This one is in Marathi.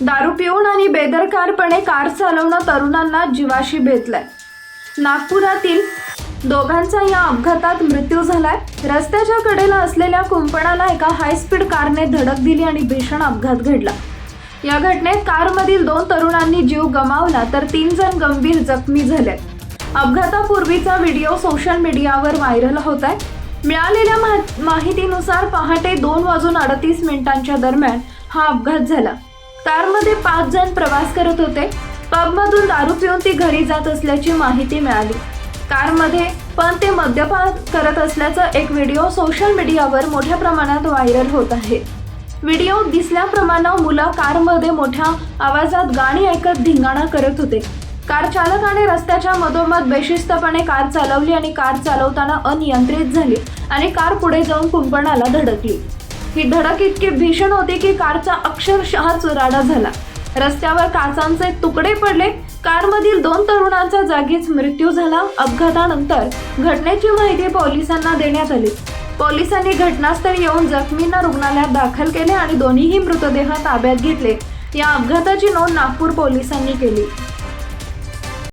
दारू पिऊन आणि बेदरकारपणे कार चालवणं तरुणांना जीवाशी बेतलंय नागपुरातील दोघांचा या अपघातात मृत्यू झालाय. रस्त्याच्या कडेला असलेल्या कुंपणाला एका हायस्पीड कारने धडक दिली आणि भीषण अपघात घडला. या घटनेत कारमधील दोन तरुणांनी जीव गमावला तर तीन जण गंभीर जखमी झाले. अपघातापूर्वीचा व्हिडिओ सोशल मीडियावर व्हायरल होत आहे मिळालेल्या मा- माहितीनुसार पहाटे दोन वाजून अडतीस मिनिटांच्या दरम्यान हा अपघात झाला. कारमध्ये पाच जण प्रवास करत होते. पबमधून दारू पिऊन ती घरी जात असल्याची माहिती मिळाली. कारमध्ये पण ते मद्यपान करत असल्याचा एक व्हिडिओ सोशल मीडियावर मोठ्या प्रमाणात व्हायरल होत आहे. व्हिडिओ दिसल्याप्रमाणे मुलं कारमध्ये मोठ्या आवाजात गाणी ऐकत धिंगाणा करत होते. कार चालकाने रस्त्याच्या मधोमध बेशिस्तपणे कार चालवली आणि कार चालवताना अनियंत्रित झाली आणि कार पुढे जाऊन कुंपणाला धडकली. ही धडक इतकी भीषण होती की कारचा अक्षरशः चुराडा झाला. रस्त्यावर काचांचे तुकडे पडले. कारमधील दोन तरुणांचा जागीच मृत्यू झाला. अपघातानंतर घटनेची माहिती पोलिसांना देण्यात आली. पोलिसांनी घटनास्थळी येऊन जखमींना रुग्णालयात दाखल केले आणि दोन्हीही मृतदेह ताब्यात घेतले. या अपघाताची नोंद नागपूर पोलिसांनी केली.